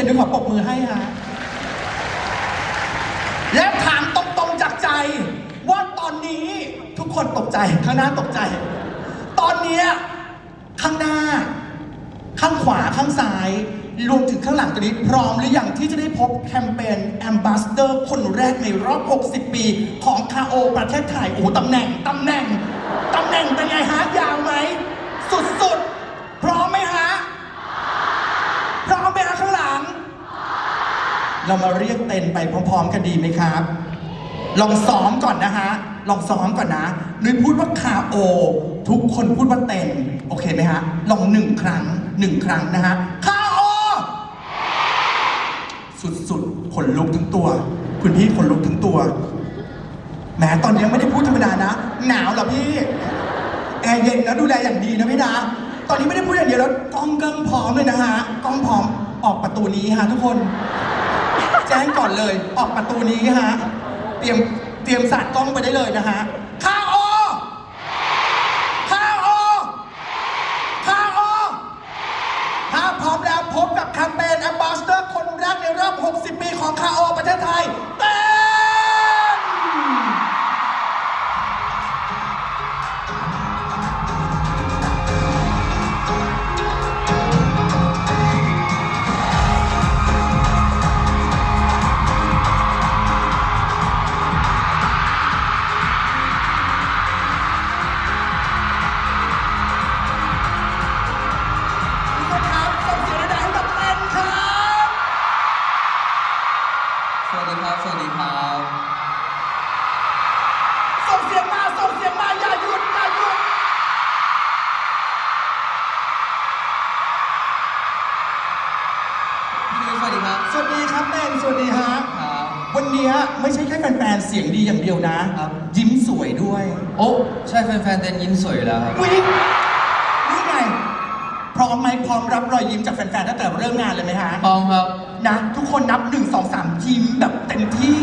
จนึกขอปรบมือให้ฮะ และถามตรงๆจากใจ ว่าตอนนี้ทุกคนตกใจ ข้างหน้าตกใจ ตอนนี้ข้างหน้า ข้างขวาข้างซ้าย รวมถึงข้างหลังตัวนี้ พร้อมหรือยังที่จะได้พบแคมเปญแอมบ s สเดอร์คนแรกในรอบ 60 ปี ของคาโอ ประเทศไทย โอ้ตำแหน่งตำแหน่งตำแหน่งเป็นไงฮะยาวไหม สุดๆ พร้อมไหมฮะ พร้อมไหมฮะข้างหลัง เรามาเรียกเต็นไปพร้อม ๆ กันดีไหมครับ ลองซ้อมก่อนนะฮะ ลองซ้อมก่อนนะนุ้ยพูดว่าคาโอ ทุกคนพูดว่าเต็นโอเคไหมฮะ ลองหนึ่งครั้งหนึ่งครั้งนะฮะคาโอ สุดๆขนลุกทั้งตัว คุณพี่ขนลุกทั้งตัว แหมตอนนี้ไม่ได้พูดธรรมดานะ หนาวเหรอพี่ แอร์เย็นแล้วดูแลอย่างดีนะพี่นะตอนนี้ไม่ได้พูดอย่างเดียวแล้วกล้องเกิ้งพร้อมเลยนะฮะกล้องพร้อมออกประตูนี้ฮะทุกคน แจ้งก่อนเลย ออกประตูนี้ฮะ เตรียมเตรียมสาดกล้องไปได้เลยนะฮะ เต้นยิ้มสวยอยู่แล้วครับวินี่ไง พร้อมไหมพร้อมรับรอยยิ้มจากแฟนๆตั้งแต่เริ่มงานเลยไหมฮะ พร้อมครับ นะ ทุกคนนับ1 2 3ยิ้มแบบเต็มที่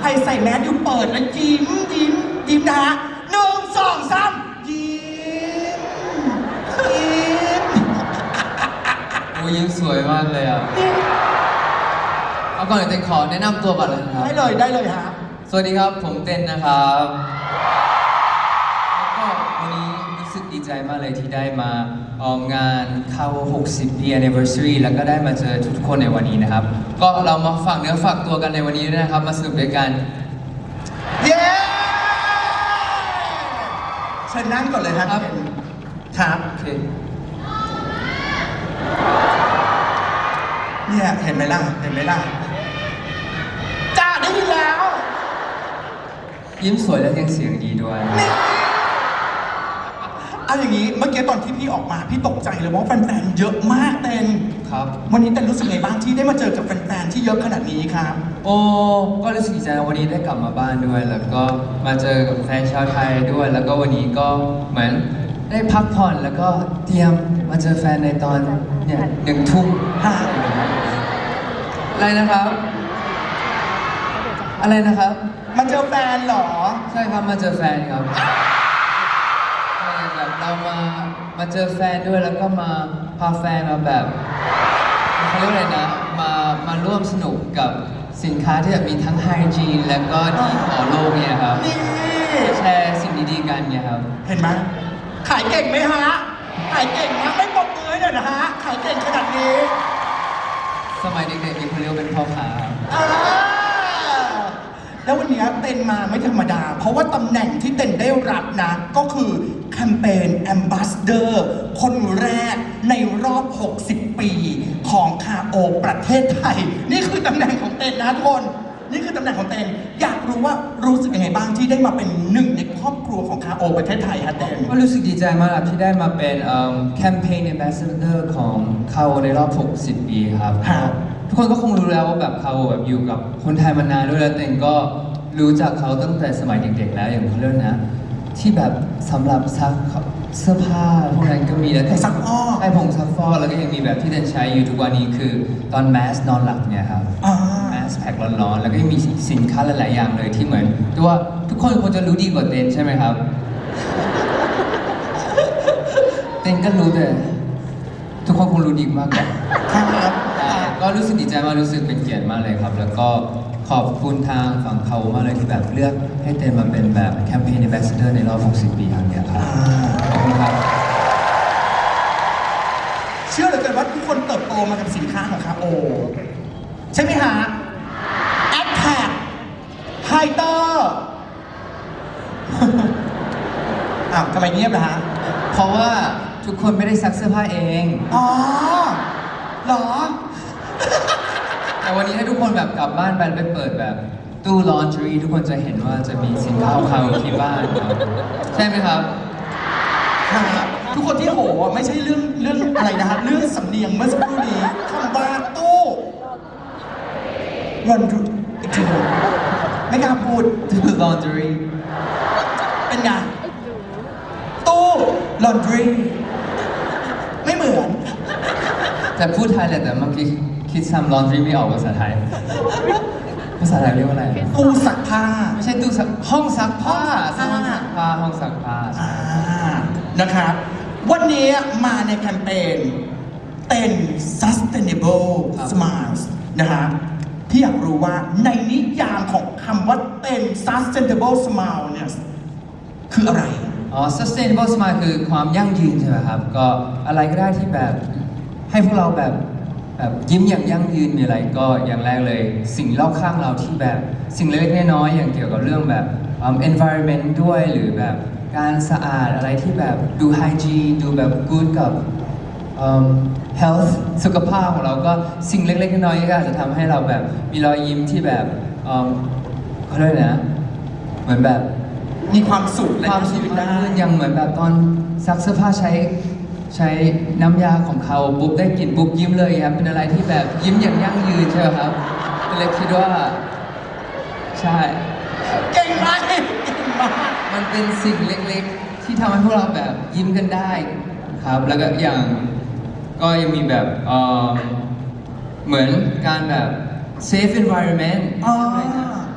ใครใส่แมสอยู่เปิดแล้วยิ้มยิ้มยิ้มนะฮะหนึ่งสองสามยิ้มยิ้มโอ้ยิ้มสวยมากเลยอะเอาก่อนอื่นเต้นขอแนะนำตัวก่อนเลยนะครับ ได้เลยได้เลยฮะ สวัสดีครับ ผมเต้นนะครับ ใจมากเลยที่ได้มาออกงานเข้า 60 ปี anniversary แล้วก็ได้มาเจอทุกๆคนในวันนี้นะครับ ก็เรามาฝากเนื้อฝากตัวกันในวันนี้ด้วยนะครับ มาสนุกด้วยกัน เย้เชิญนั่งก่อนเลยครับ ครับ ครับโอเคเนี่ยเห็นไหมล่ะ เห็นไหมล่ะจ้าได้ยินแล้ว ยิ้มสวยและยังเสียงดีด้วย นี่ เอาอย่างนี้เมื่อกี้ตอนที่พี่ออกมาพี่ตกใจเลยว่าแฟนๆเยอะมากเต็นครับ วันนี้เต็นรู้สึกไงบ้างที่ได้มาเจอกับแฟนๆที่เยอะขนาดนี้ครับ โอ้ก็รู้สึกดีใจนะวันนี้ได้กลับมาบ้านด้วย แล้วก็มาเจอกับแฟนชาวไทยด้วย แล้วก็วันนี้ก็เหมือนได้พักผ่อนแล้วก็เตรียมมาเจอแฟนในตอนเนี่ยหนึ่งทุ่มฮะอะไรนะครับ อะไรนะครับ มาเจอแฟนเหรอ ใช่ครับมาเจอแฟนครับใช่แบบ เรามามาเจอแฟนด้วยแล้วก็มาพาแฟนมาแบบเขาเรียกอะไรนะ มามาร่วมสนุกกับสินค้าที่แบบมีทั้งไฮจีนแล้วก็ดีต่อโลกเนี่ยครับ นี่แชร์สิ่งดีๆกันเนี่ยครับ เห็นไหมขายเก่งไหมฮะ ขายเก่งนะไม่ปรบมือให้หน่อยนะฮะ ขายเก่งขนาดนี้สมัยเด็กๆมีคนเรียกว่าเป็นพ่อค้าครับอ่า แล้ววันนี้เต็นมาไม่ธรรมดา เพราะว่าตำแหน่งที่เต็นได้รับนะ ก็คือแคมเปญแอมบ s สเดอร์คนแรกในรอบ 60 ปีของคาโอประเทศไทย นี่คือตำแหน่งของเต็นนะทุกคนนี่คือตำแหน่งของเต็นอยากรู้ว่ารู้สึกยังไงบ้างที่ได้มาเป็นหนึ่งในครอบครัวของคาโอประเทศไทยฮะเต็นก็รู้สึกดีใจมากครับที่ได้มาเป็นแคมเปญ ambassador ของคาโอในรอบ 60 ปีครับครับ ทุกคนก็คงรู้แล้วว่าแบบคาโอแบบอยู่กับคนไทยมานานด้วยแล้วเต็งก็รู้จักเขาตั้งแต่สมัยเด็กๆแล้วอย่างเขาเรียกนะ ที่แบบสำหรับซักเสื้อผ้าพวกนั้นก็มีแล้วผงซักฟอกใช่ผงซักฟอกแล้วก็ยังมีแบบที่เต็นใช้อยู่ทุกวันนี้คือตอนแมสนอนหลับเนี่ยครับอ่าแมสแพ็คร้อนๆแล้วก็ยังมีสินค้าหลายๆอย่างเลยที่เหมือนตัวาทุกคนควรจะรู้ดีกว่าเต้นใช่ไหมครับเต้นก็รู้แต่ทุกคนคงรู้ดีมากกว่าครับใช่ ก็รู้สึกดีใจมากรู้สึกเป็นเกียรติมากเลยครับ แล้วก็ขอบคุณทางฝั่งเขามากเลยที่แบบเลือกให้เต้นมาเป็นแบบแคมเปญ ambassador ในรอบ 60 ปีครั้งเนี้ยครับอ่าขอบคุณครับ เชื่อเหลือเกินว่าทุกคนเติบโตมากับสินค้าของคาโอ ใช่ไหมฮะแอดแท็กไฮเตอร์อ้าวทำไมเงียบล่ะฮะ เพราะว่าทุกคนไม่ได้ซักเสื้อผ้าเอง อ๋อเหรอ แต่วันนี้ถ้าทุกคนแบบกลับบ้านไปไปเปิดแบบตู้ laundry ทุกคนจะเห็นว่าจะมีสินค้าของเขาที่บ้านครับใช่ไหมครับ ครับทุกคนที่โหอะไม่ใช่เรื่องเรื่องอะไรนะฮะเรื่องสำเนียงเมื่อสักครู่นี้คำว่าตู้เงินดูอีกทีหนึ่งไม่กล้าพูด ตู้ laundry เป็นไงตู้ laundry ไม่เหมือน แต่พูดไทยแหละแต่เมื่อกี้ คิดซ้ำ laundry ไม่ออกภาษาไทย ภาษาไทยเรียกว่าอะไร ตู้ซักผ้า ไม่ใช่ตู้ซักห้องซักผ้าห้องซักผ้าห้องซักผ้าห้องซักผ้าอ่านะครับ วันนี้มาในแคมเปญเต้น sustainable smiles นะฮะพี่อยากรู้ว่าในนิยามของคำว่าเต้น sustainable smile เนี่ยคืออะไร อ๋อ sustainable smile คือความยั่งยืนใช่ไหมครับ ก็อะไรก็ได้ที่แบบให้พวกเราแบบ แบบยิ้มอย่างยั่งยืนมีอะไรก็อย่างแรกเลย สิ่งรอบข้างเราที่แบบสิ่งเล็กๆน้อยๆอย่างเกี่ยวกับเรื่องแบบอืม environment ด้วยหรือแบบการสะอาดอะไรที่แบบดู hygiene ดูแบบ good กับอืม health สุขภาพของเราก็สิ่งเล็กๆน้อยๆก็อาจจะทำให้เราแบบมีรอยยิ้มที่แบบอืมเขาเรียกอะไรนะ เหมือนแบบมีความสุขและความชีชีวิวิตตได้ได้อย่างเหมือนแบบตอนซักเสื้อผ้าใช้ ใช้น้ำยาของเขาปุ๊บได้กลิ่นปุ๊บยิ้มเลยครับเป็นอะไรที่แบบยิ้มอย่างยั่งยืนใช่ไหมครับก็เลยคิดว่า ใช่ เก่งมากเก่งมากมันเป็นสิ่งเล็กๆ ที่ทำให้พวกเราแบบยิ้มกันได้ครับ แล้วก็อย่างก็ยังมีแบบเอ่อเหมือนการแบบ safe environment อ๋อ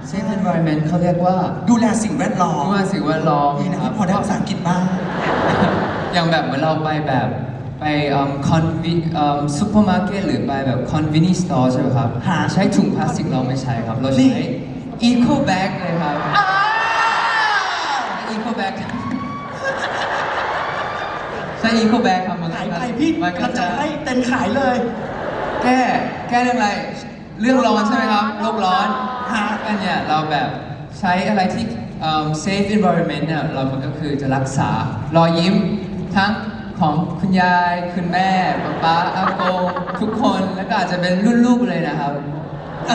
safe environment เขาเรียกว่าดูแลสิ่งแวดล้อมเมื่อสิ่งแวดล้อมนี่นะครัที่พอได้ภาษาอังกฤษบ้าง อย่างแบบเหมือนเราไปแบบไปคอนวิซูเปอร์มาร์เก็ตหรือไปแบบคอนวินิสตอร์ใช่ไหมครับฮะใช้ถุงพลาสติกเราไม่ใช้ครับ เรานี่ใช้ eco bag เลยครับอ่า eco bag ใช้ eco bag ครับมันขายไปพี่มันก็เราจะจะให้เต็นขายเลย แก้แก้เรื่องอะไร เรื่องร้อนใช่ไหมครับโลกร้อนฮะกันเนี่ยเราแบบใช้อะไรที่เอ่อ safe environment เนี่ยเรามันก็คือจะรักษารอยยิ้ม ทั้งของคุณยาย คุณแม่ป๊าป๊าอาโกงทุกคนแล้วก็อาจจะเป็นรุ่นลูกเลยนะครับ เอ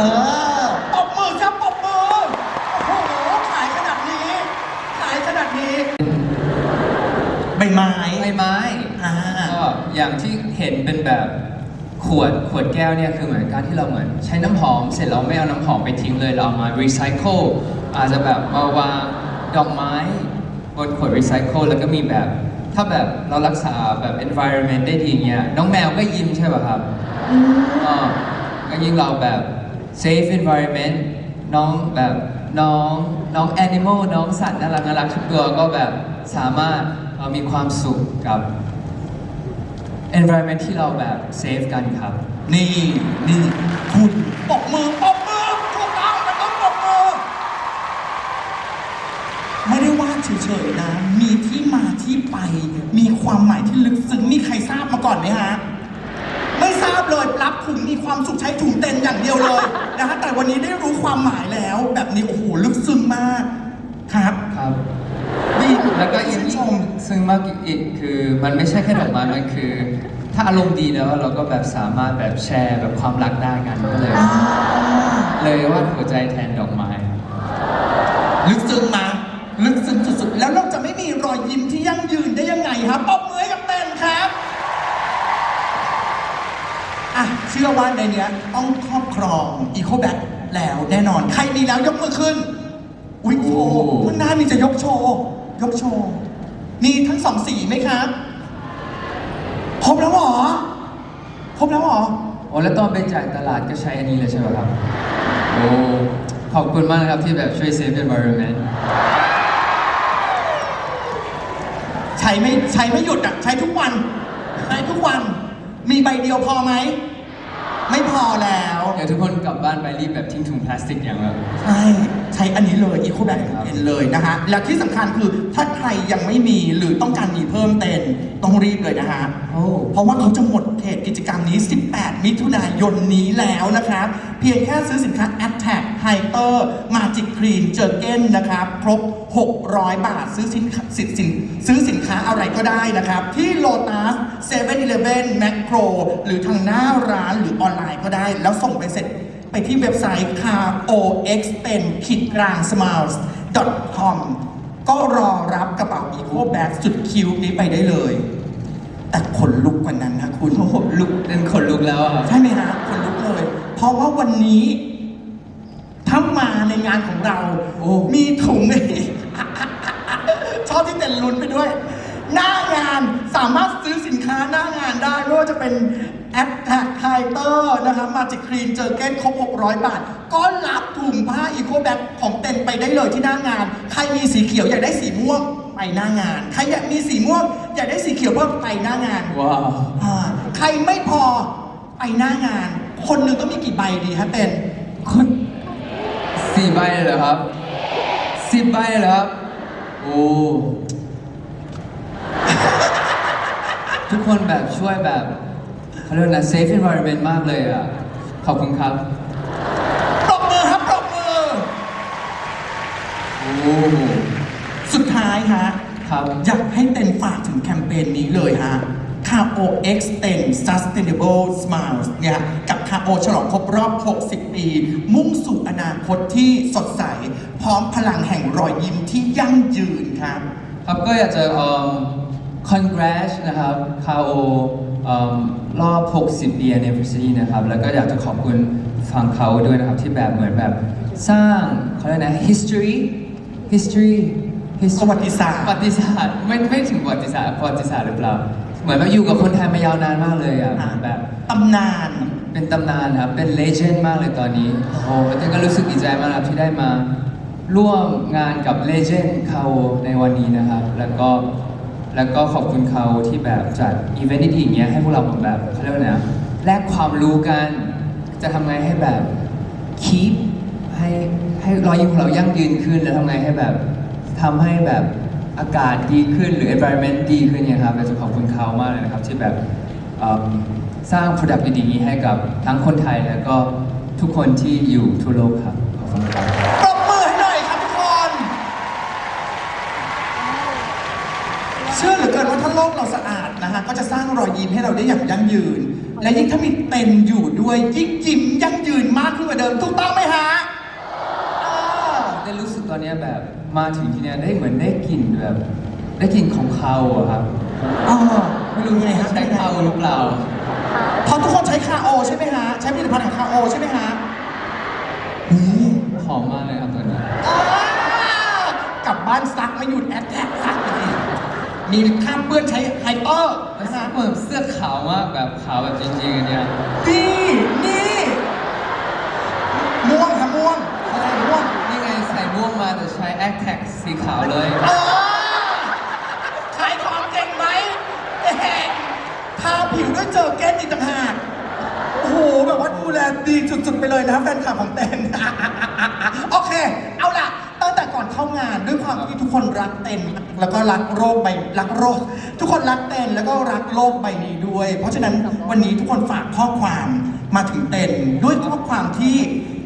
อปรบมือครับปรบมือ โอ้โห ขายขนาดนี้ ขายขนาดนี้ ใบไม้ใบไม้อ่า ก็อย่างที่เห็นเป็นแบบขวดขวดแก้วเนี่ยคือเหมือนการที่เราเหมือน ใช้น้ำหอม เสร็จเราไม่เอาน้ำหอมไปทิ้งเลยเราเอามารีไซเคิลอาจจะแบบมาวางดอกไม้บนขวดรีไซเคิลแล้วก็มีแบบ ถ้าแบบเรารักษาแบบ environment ได้ดีเงี้ยน้องแมวก็ยิ้มใช่ป่ะครับอ่าก็ยิ่งเราแบบ safe environment น้องแบบน้องน้อง animal น้องสัตว์น่ารักน่ารักทุกตัวก็แบบสามารถเอ่อมีความสุขกับ environment ที่เราแบบ safe กันครับ นี่นี่คุณปรบมือปรบมือถูกต้องมันต้องปรบมือ ไม่ได้ว่า เฉยๆนะ มีที่มาที่ไป มีความหมายที่ลึกซึ้ง มีใครทราบมาก่อนไหมฮะ ไม่ทราบเลยรับถุงมีความสุขใช้ถุงเต็นอย่างเดียวเลยนะฮะ แต่วันนี้ได้รู้ความหมายแล้ว แบบนี้โอ้โหลึกซึ้งมากครับ ครับนี่แล้วก็ยิ่งชื่นชมซึ่งมากอีกคือมันไม่ใช่แค่ดอกไม้มันคือ ถ้าอารมณ์ดีแล้วเราก็แบบสามารถแบบแชร์แบบความรักได้กันก็เลย เลยว่าหัวใจแทนดอกไม้ ลึกซึ้งมา ลึกซึ้งสุดๆ แล้วเราจะไม่มีรอยยิ้มที่ยั่งยืนได้ยังไงครับปรบมือให้กับเต้นครับอะเชื่อว่าในเนี้ยต้องครอบครองอีโคแบ็กแล้วแน่นอน ใครมีแล้วยกมือขึ้น อุ้ยโชว์โอ้ข้างหน้ามีจะยกโชว์ยกโชว์มีทั้งสองสีไหมครับครบแล้วเหรอครบแล้วเหรอโอ้แล้วตอนไปจ่ายตลาดก็ใช้อันนี้เลยใช่ไหมครับ โอ้ ขอบคุณมากนะครับที่แบบช่วย save environment ใช้ไม่ใช้ไม่หยุดอะใช้ทุกวันใช้ทุกวัน มีใบเดียวพอไหม ไม่พอแล้ว เดี๋ยวทุกคนกลับบ้านไปรีบแบบทิ้งถุงพลาสติกอย่างแบบใช่ใช้อันนี้เลยอีโคแบ c เอ็นเลยนะฮะ และที่สำคัญคือถ้าใครยังไม่มีหรือต้องการมีเพิ่มเต็นต้องรีบเลยนะฮะโอ้ เพราะว่าเขาจะหมดเขตกิจกรรมนี้ 18 มิถุนายนนี้แล้วนะครับ เพียงแค่ซื้อสินค้า a t t a c h i t e r Magic Clean เจอเก้นนะครับ ครบ 600 บาทซื้อสินสินสินซื้อสินค้าอะไรก็ได้นะครับ ที่ Lotus 7-Eleven Macro หรือทางหน้าร้านหรือออนไลน์ก็ได้ แล้วส่งไปเสร็จไปที่เว็บไซต์ carox เป็นขีดกลาง smiles com ก็รอรับกระเป๋า Eco Bag สุดคิวนี้ไปได้เลย แต่ขนลุกกว่านั้นนะคุณ โอ้โหลุกเป็นขนลุกแล้วอะใช่ไหมฮะขนลุกเลย เพราะว่าวันนี้ ถ้ามาในงานของเรา โอ้ มีถุงนี่ชอบที่เต้นลุ้นไปด้วย หน้างานสามารถซื้อสินค้าหน้างานได้ไม่ว่าจะเป็นแอปแท็กไฮเตอร์นะครับมาจิครีนเจอเก้นครบ 600 บาท ก็รับถุงผ้าอีโคแบ็ของเต็นไปได้เลยที่หน้างาน ใครมีสีเขียวอยากได้สีม่วง ไปหน้างาน ใครอยากมีสีม่วง อยากได้สีเขียวเพิ่มไปหน้างานว้าวอ่าใครไม่พอไปหน้างาน คนหนึ่งต้องมีกี่ใบดีฮะเต็นคุณสี่ใบเลยเหรอครับสิบใบเลยเหรอครับ โอ้ ทุกคนแบบช่วยแบบเขาเรียกนะ safe environment มากเลยอะ ขอบคุณครับ ปรบมือครับ ปรบมือ โอ้สุด ท้ายฮะครับ อยากให้เต็นฝากถึงแคมเปญนี้เลยฮะ KO X 10 Sustainable Smiles เนี่ยกับ KO ฉลองครบรอบ 60 ปี มุ่งสู่อนาคตที่สดใส พร้อมพลังแห่งรอยยิ้มที่ยั่งยืนครับ ครับก็อยากจะเอ่อ congrats นะครับคาโอรอบ 60 ปี anniversary นะครับ แล้วก็อยากจะขอบคุณฝั่งเขาด้วยนะครับ ที่แบบเหมือนแบบสร้างเขาเรียกนะ history history ประวัติศาสตร์ประวัติศาสตร์ไม่ไม่ถึงประวัติศาสตร์ประวัติศาสตร์หรือเปล่า เหมือนแบบอยู่กับคนไทยมายาวนานมากเลยอะอ่า แบบตำนาน เป็นตำนานครับเป็นเลเจนด์มากเลยตอนนี้โอ้โหแต่ก็รู้สึกดีใจมากครับที่ได้มาร่วมงานกับเลเจนด์เขาในวันนี้นะครับ แล้วก็แล้วก็ขอบคุณเขาที่แบบจัดอีเวนต์ดีๆอย่างเงี้ยให้พวกเราแบบเขาเรียกว่าไงนะแลกความรู้กันจะทำไงให้แบบ keep ให้ให้รอยยิ้มของเรายั่งยืนขึ้นแล้วทำไงให้แบบ ทำให้แบบอากาศดีขึ้นหรือ environment ดีขึ้นเนี่ยครับเราจะขอบคุณเขามากเลยนะครับ ที่แบบเอิ่มสร้าง product ดีๆนี้ให้กับทั้งคนไทยแล้วก็ทุกคนที่อยู่ทั่วโลกครับขอบคุณครับปรบมือให้หน่อยครับทุกคน เชื่อเหลือเกินว่าถ้าโลกเราสะอาดนะฮะก็จะสร้างรอยยิ้มให้เราได้อย่างยั่งยืน และยิ่งถ้ามีเต็นอยู่ด้วยยิ่งยิ้มยั่งยืนมากขึ้นกว่าเดิมถูกต้องไหมฮะอ่า ได้รู้สึกตอนเนี้ยแบบ มาถึงที่เนี้ยได้เหมือนได้กลิ่นแบบ ได้กลิ่นของเขาอะครับอ่าไม่รู้ยังไงฮะใช้เขาหรือเปล่าเพราะทุกคนใช้คาโอใช่ไหมฮะ ใช้ผลิตภัณฑ์ของคาโอใช่ไหมฮะนี่หอมมากเลยครับตอนนี้อ่ากลับบ้านซักไม่หยุดแอดแท็กซักเลยมีข้ามเปื้อนใช้ไฮเปอร์นะฮะเหมือนเสื้อขาวมากแบบขาวแบบจริงๆอันเนี้ยนี่นี่ม่วงค่ะม่วงเขาใส่ม่วง นี่ไงใส่ ม่วงมาแต่ใช้ a c t a g สีขาวเลย เออขายของเก่งไหมเอ๊ะทาผิวด้วยเจอเกนอีกต่างหากโอ้โห แบบว่าดูแลดีสุดๆไปเลยนะแฟนคลับของเต้น โอเค เอาล่ะ ตั้งแต่ก่อนเข้างานด้วยความที่ทุกคนรักเต้น แล้วก็รักโรคใบรักโรค ทุกคนรักเต้นแล้วก็รักโลกใบนี้ด้วย เพราะฉะนั้นวันนี้ทุกคนฝากข้อความมาถึงเต้นด้วยข้อความที่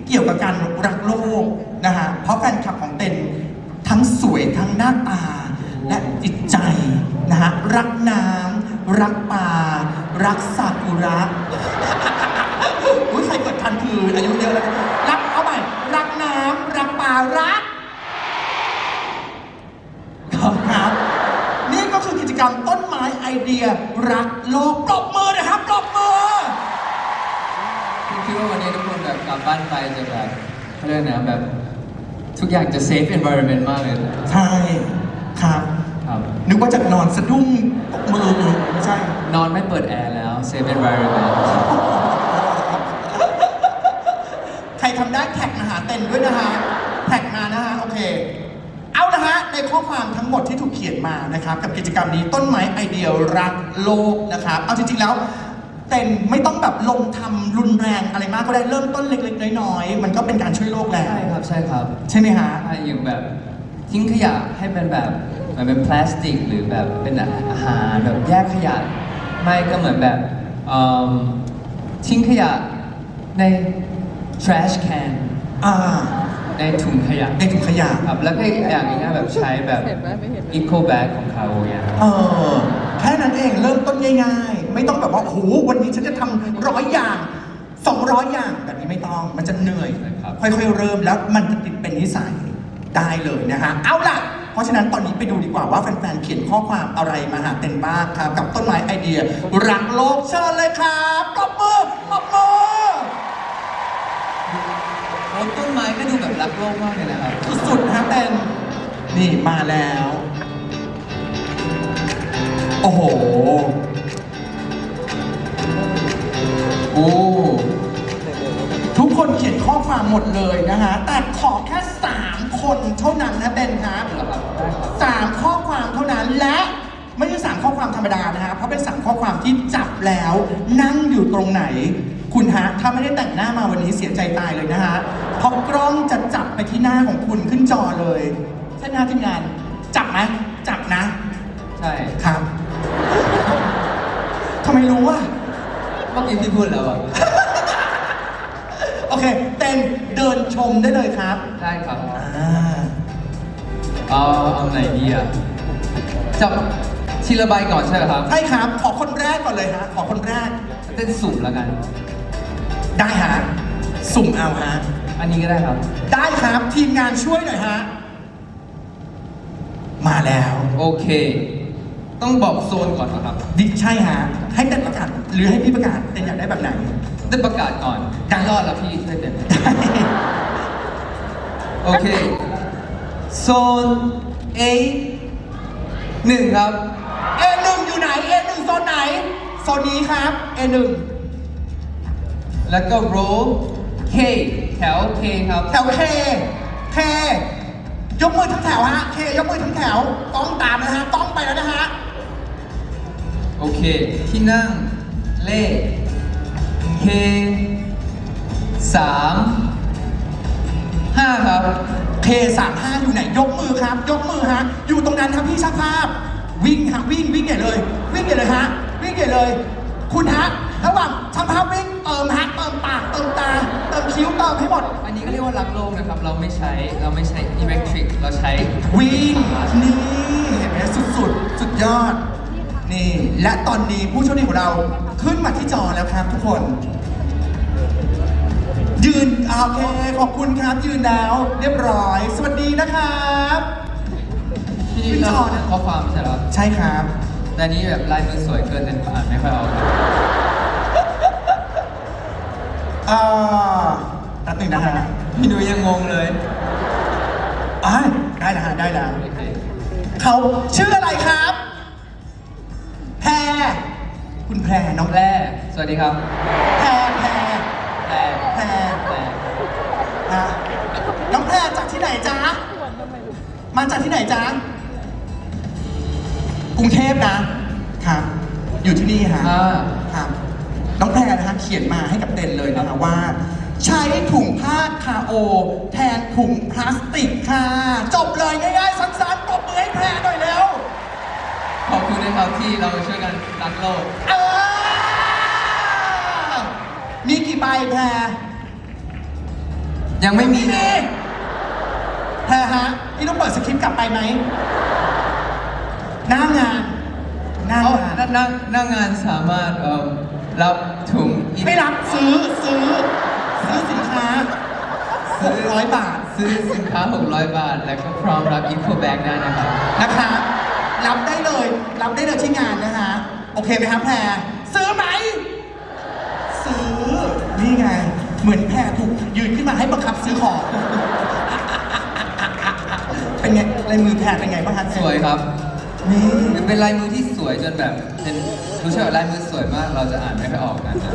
เกี่ยวกับการรักโลก นะฮะเพราะแฟนคลับของเต้นทั้งสวยทั้งหน้าตา และจิตใจนะฮะรักน้ำรักป่า รักซากุระอุ้ยใครกดทันคืออายุเยอะแล้วนะรักเอาใหม่รักน้ำรักป่ารักครับนี่ก็คือกิจกรรมต้นไม้ไอเดีย รักโลกปรบมือนะครับปรบมือคิดว่าวันนี้ทุกคนแบบกลับบ้านไปจะแบบเขาเรียกนะแบบ ทุกอย่างจะ safe environment มากเลยใช่ครับ ครับนึกว่าจะนอนสะดุ้งตกมือไม่ใช่ นอนไม่เปิดแอร์แล้ว safe environment ใครทำได้แท็กมาหาเต็นด้วยนะฮะ แท็กมานะฮะ โอเค เอาละฮะ ในข้อความทั้งหมดที่ถูกเขียนมานะครับ กับกิจกรรมนี้ต้นไม้ไอเดียรักโลกนะครับ เอาจริงๆแล้ว เต็นไม่ต้องแบบลงทำรุนแรงอะไรมากก็ได้เริ่มต้นเล็กๆน้อยๆมันก็เป็นการช่วยโลกแล้ว ใช่ครับใช่ครับใช่ไหมฮะใช่อย่างแบบทิ้งขยะให้เป็นแบบเหมือนเป็นพลาสติก หรือแบบเป็นอาหารแบบแยกขยะไม่ก็เหมือนแบบเอิ่มทิ้งขยะใน trash can อ่าในถุงขยะในถุงขยะครับแล้วก็อีกอย่างง่ายๆแบบใช้แบบ เห็นไหมไม่เห็น eco bag ของเขาเนี่ยเออแค่นั้นเองเริ่มต้นง่ายๆ ไม่ต้องแบบว่าโอ้โหวันนี้ฉันจะทำร้อยอย่างสองร้อยอย่างแบบนี้ไม่ต้องมันจะเหนื่อยครับ ค่อยๆเริ่มแล้วมันจะติดเป็นนิสัยได้เลยนะฮะเอาล่ะ เพราะฉะนั้นตอนนี้ไปดูดีกว่าว่าแฟนๆเขียนข้อความอะไรมาหาเต็นบ้างครับ กับต้นไม้ไอเดีย รักโลกเชิญเลยครับปรบมือปรบมือโอ้ต้นไม้ก็ดูแบบรักโลกมากเลยนะครับสุดๆนะเต็นนี่มาแล้ว โอ้โห โอ้ ทุกคนเขียนข้อความหมดเลยนะฮะ แต่ขอแค่ 3 คนเท่านั้นนะเบนครับเหรอครับได้ครับสามข้อความเท่านั้นและไม่ใช่สามข้อความธรรมดานะฮะ เพราะเป็นสามข้อความที่จับแล้วนั่งอยู่ตรงไหน คุณฮะ ถ้าไม่ได้แต่งหน้ามาวันนี้เสียใจตายเลยนะฮะเพราะกล้องจะจับไปที่หน้าของคุณขึ้นจอเลยใช่หน้าทีมงาน จับไหมจับนะ ใช่ครับทำไมรู้ว่าเมื่อกี้พี่พูดแล้วอะโอเค เต้นเดินชมได้เลยครับได้ครับอ่าเอาเอาไหนดีอะจับทีละใบก่อนใช่ไหมครับใช่ครับ ขอคนแรกก่อนเลยฮะ ขอคนแรก เต้นสุ่มแล้วกัน ได้ฮะ สุ่มเอาฮะ อันนี้ก็ได้ครับ ได้ครับทีมงานช่วยหน่อยฮะ มาแล้ว โอเค ต้องบอกโซนก่อนนะครับ ดิใช่ฮะ ให้เต้นประกาศ หรือให้พี่ประกาศเต้นอยากได้แบบไหน ได้ประกาศก่อนได้รอดแล้วพี่ช่วยเต้นโอเค โซน A หนึ่งครับเอหนึ่งอยู่ไหนเอหนึ่งโซนไหน โซนนี้ครับเอหนึ่งแล้วก็ row K แถว K ครับ แถวเคเคยกมือทั้งแถวฮะเคยกมือทั้งแถว ต้องตามนะฮะ ต้องไปแล้วนะฮะ โอเค ที่นั่ง เลข K สามห้าครับเคสามห้าอยู่ไหน ยกมือครับ ยกมือฮะ อยู่ตรงนั้นครับพี่ช่างภาพ วิ่งฮะวิ่งวิ่งใหญ่เลย วิ่งใหญ่เลยฮะ วิ่งใหญ่เลย คุณฮะ ระหว่างช่างภาพวิ่งเติมฮะ เติมปาก เติมตา เติมคิ้ว เติมให้หมด อันนี้ก็เรียกว่ารักโลกนะครับ เราไม่ใช้ เราไม่ใช้ electric เราใช้ วิ่ง นี่ เห็นไหมสุดๆ สุดยอด นี่ และตอนนี้ผู้โชคดีของเราขึ้นมาที่จอแล้วครับทุกคน ยืนอ่าโอเคขอบคุณครับยืนแล้ว เรียบร้อย สวัสดีนะครับที่ขึ้นจเราอนะข้อความใช่แล้วใช่ครับแต่อันนี้แบบลายมือสวยเกินจนอ่านไม่ค่อยออกอ่าแป๊บหนึงนะฮะพี่ดูยังงงเลยอ่าได้นะฮะได้แล้วโอเคเขาชื่ออะไรครับ แพรคุณแพรน้องแร่สวัสดีครับแพรแพรแร่แพรแร่นะน้องแพรจากที่ไหนจ๊ะมาจากที่ไหนจ๊ะกรุงเทพนะครับ อยู่ที่นี่ฮะ อ่า ครับน้องแพรนะฮะเขียนมาให้กับเต็นเลยนะคะว่า ใช้ถุงผ้าคาโอ แทนถุงพลาสติกค่ะ จบเลยง่ายๆสั้นๆปรบมือให้แพรหน่อยแล้ว ขอบคุณนะครับที่เราช่วยกันรักโลก เออมีกี่ใบแพรยังไม่มีมีเลยแพรฮะนี่ต้องเปิดสคริปต์กลับไปไหมหน้างานหน้าเอางานหน้าหน้างานสามารถเอ่อรับถุงอีกไม่รับซื้อซื้อ ซื้อสินค้าหกร้อยบาท ซื้อสินค้า 600 บาท แล้วก็พร้อมรับ eco bag ได้นะครับ นะคะ รับได้เลย รับได้เลยที่งานนะคะ โอเคไหมครับแพรซื้อไหม ซื้อ นี่ไง เหมือนแพรถูกยืนขึ้นมาให้บังคับซื้อของ เป็นไงลายมือแพรเป็นไงบ้างคะสวยครับ นี่มันเป็นลายมือที่สวยจนแบบเป็นรู้ใช่ไหมลายมือสวยมาก เราจะอ่านไม่ค่อยออกกันนะ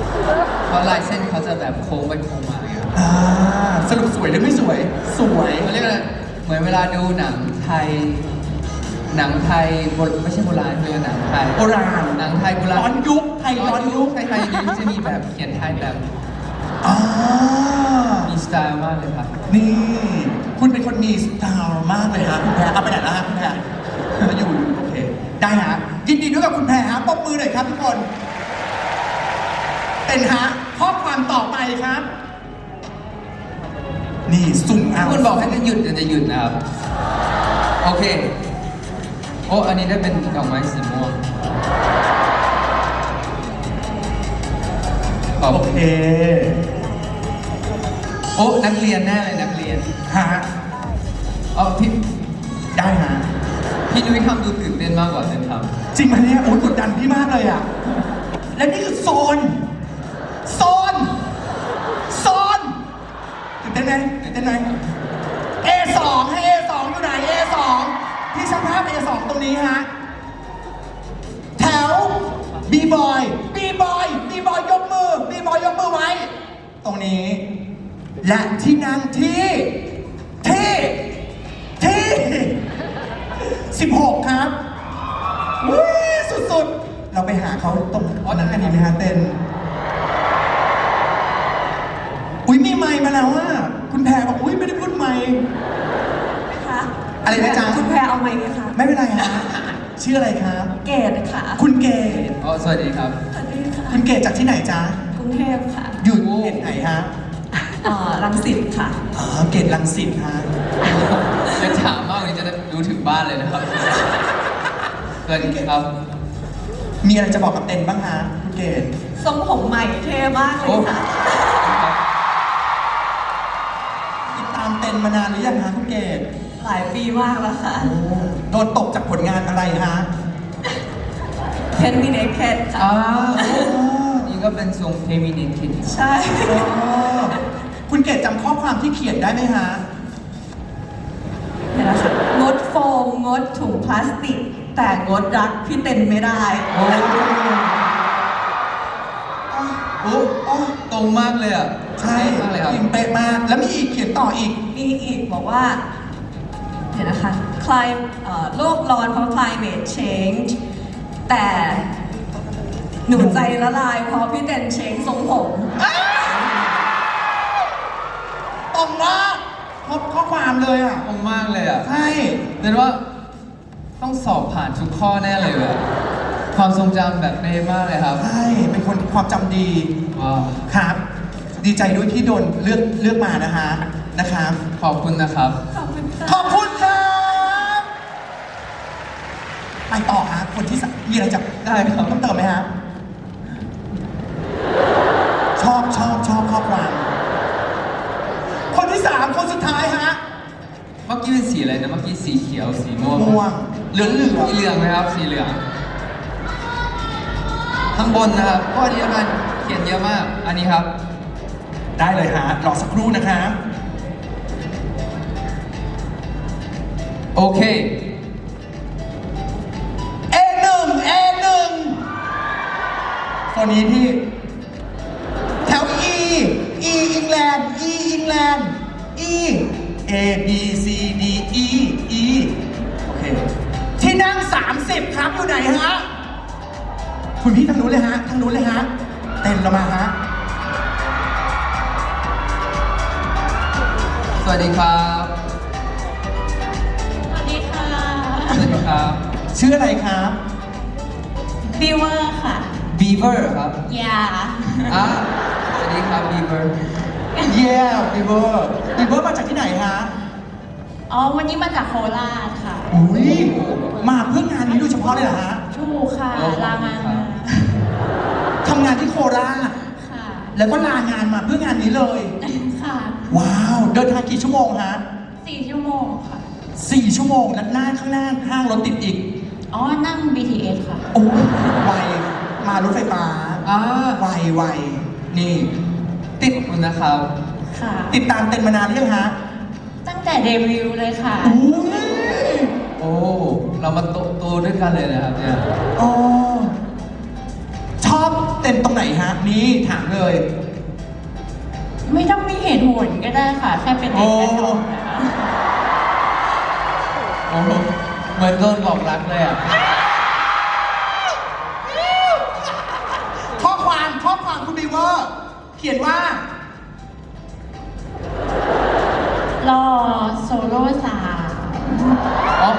เพราะลายเส้นเขาจะแบบโค้งไปโค้งมาอย่างเงี้ยครับอ่าสรุปสวยหรือไม่สวย สวยเขาเรียกอะไรเหมือนเวลาดูหนังไทย หนังไทยโบไม่ใช่โบราณคือหนังไทยโบราณหนังไทยโบราณย้อนยุคไทยย้อนยุคไทยๆนี้จะมีแบบเขียนไทยแบบอ่ามีสไตล์มากเลยครับนี่ คุณเป็นคนมีสไตล์มากเลยฮะคุณแพรเอาไปไหนแล้วฮะคุณแพรมาอยู่โอเค ได้ฮะยินดีด้วยกับคุณแพรฮะปรบมือหน่อยครับทุกคน เป็นฮะข้อความต่อไปครับ นี่สุ่มเอาคุณบอกให้จะหยุดจะจะหยุดนะครับ โอเคโอ้อันนี้ได้เป็นดอกไม้สีม่วงขอบโอคุณเคโอ้นักเรียนแน่เลยนักเรียนฮะเอาพี่ได้ฮะพี่นุ้ยทำดูตื่นเต้นมากกว่าเต้นทจริงไหมเนี่ยโอ้ยกดดันพี่มากเลยอะ และนี่คือโซน โซน โซนตื่นเต้นไหมตื่นเต้นไหม A2 ให้ A2 อยู่ไหน A2 ที่ช่างภาพ A2 ตรงนี้ฮะ แถว B boy B boy B boy ยกมือ B boy ยกมือไว้ ตรงนี้ และที่นั่งที่ ที่ ที่ 16 ครับวุ้ยสุดๆ เราไปหาเขาตรงอ๋อนั่นกันดีไหมฮะเต้นอุ้ยมีไมค์มาแล้วอะคุณแพรบอกอุ้ยไม่ได้พูดไมค์คะอะไรนะจ๊ะ คุณแพรเอาไหมไหมคะ ไม่เป็นไรฮะชื่ออะไรครับ เกดค่ะคุณเกดำอ๋อสวัสดีครับ สวัสดีค่ะคุณเกดจากที่ไหนจ๊ะกรุงเทพค่ะอยู่เกดไหนฮะเอ่อรังสิตค่ะอ๋อเกดลังสิตฮะจะถามมากเลยจะได้รู้ถึงบ้านเลยนะครับสวัสดีครับ มีอะไรจะบอกกับเต้นบ้างฮะคุณเกดทรงผมใหม่เท่มากเลโอ้ยค่ะครับติดตามเต้นมานานหรือยังฮะคุณเกดหลายปีมากแล้วค่ะโอ้ โดนตกจากผลงานอะไรฮะเพนมิเนเคทค่ะอ่านี่ก็เป็นทรงเทมินิคิดใช่อ๋อคุณเกดจำข้อความที่เขียนได้ไหมฮะ เดี๋ยวนะคะงดโฟมงดถุงพลาสติก แต่งดรักพี่เต็นไม่ได้ โอ้โอ้โอ้ตรงมากเลยอะใช่มากเลยครับ พิมพ์เป๊ะมาก แล้วมีอีกเขียนต่ออีก มีอีกบอกว่า เดี๋ยวนะคะคลายเอ่อโลกร้อนเพราะ climate change แต่หนูใจละลายเพราะพี่เต็นเชงทรงผมตรงมากครบข้อความเลยอะตรงมากเลยอะใช่เรียนว่าต้องสอบผ่านทุกข้อแน่เลยอะความทรงจำแบบเป๊ะมากเลยครับ ใช่ เป็นคนความจำดีว้าวครับ ดีใจด้วยที่โดนเลือกเลือกมานะฮะนะครับ ขอบคุณนะครับ ขอบคุณค่ะ ไปต่อฮะคนที่สามมีอะไรจะได้ครับเพิ่มเติมไหมฮะชอบชอบชอบข้อความคนที่สามคนสุดท้ายฮะ เมื่อกี้เป็นสีอะไรนะเมื่อกี้สีเขียวสีม่วงม่วงเหลืองเหลืองสีเหลืองไหมครับ สีเหลืองข้างบนนะครับข้อนี้แล้วกันเขียนเยอะมาก อันนี้ครับ ได้เลยฮะรอสักครู่นะครับโอเค โซนนี้พี่ แถว E E อังแลนด์ E อังแลนด์ E A B C D E E โอเค ที่นั่ง 30 ครับอยู่ไหนฮะ คุณพี่ทางนู้นเลยฮะ ทางนู้นเลยฮะ เต็มเรามาฮะ สวัสดีครับ สวัสดีค่ะ สวัสดีครับ ชื่ออะไรครับ บิวเวอร์ค่ะ Beaver ครับยาอะสวัสดีครับ Beaver เย้บีเวอร์บีเวอร์มาจากที่ไหนฮะ อ๋อ วันนี้มาจากโคราชค่ะ อุ้ยมาเพื่องานนี้โดยเฉพาะเลยเหรอฮะถูกค่ะโอ้ลางานมาทำงานที่โคราช ค่ะ แล้วก็ลางานมาเพื่องานนี้เลย ค่ะ ว้าว เดินทางกี่ชั่วโมงฮะสี่ชั่วโมงค่ะสี่ชั่วโมงแล้วหน้าข้างหน้าห้างรถติดอีก อ๋อ นั่ง BTS ค่ะ โอ้ยไว มารถไฟฟ้าอ่าไวไวนี่ ติดขอบคุณนะครับ ค่ะ ติดตามเต็นมานานหรือยังฮะตั้งแต่เดบิวต์เลยค่ะ อุ้ยโอ้ เรามาโตโตด้วยกันเลยนะครับเนี่ย อ๋อชอบเต็นตรงไหนฮะ นี่ถามเลย ไม่ต้องมีเหตุผลก็ได้ค่ะ แค่เป็นเด็กกระจอกนะคะ โอ้เหมือนโดนบอกรักเลยอะ ขียนว่า รอโซโล่สามอ๋อ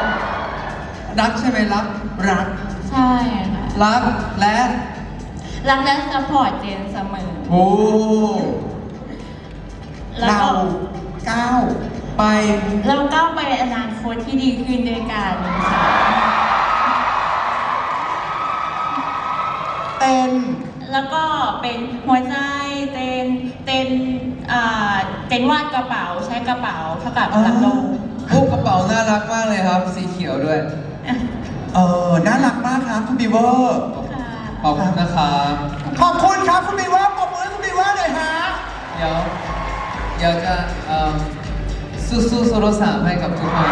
รักใช่ไหมรัก รัก ใช่ค่ะรักและ รักและสปอร์ตเจนเสมอ โอ้ แล้วเราก็ก้าวไป เราก้าวไปในอนาคตที่ดีขึ้นด้วยกันค่ะเต้น แล้วก็เป็นหัวใจเต้นเต้นอ่าเต้นวาดกระเป๋าใช้กระเป๋าเท่ากับรักโลกรูปกระเป๋าน่ารักมากเลยครับ สีเขียวด้วย เออน่ารักมากครับคุณบีเวอร์ค่ะขอบคุณนะครับขอบคุณครับคุณบีเวอร์ปรบมือให้คุณบีเวอร์หน่อยฮะเดี๋ยวเดี๋ยวจะเอ่อสู้ๆโซโลสามให้กับทุกคน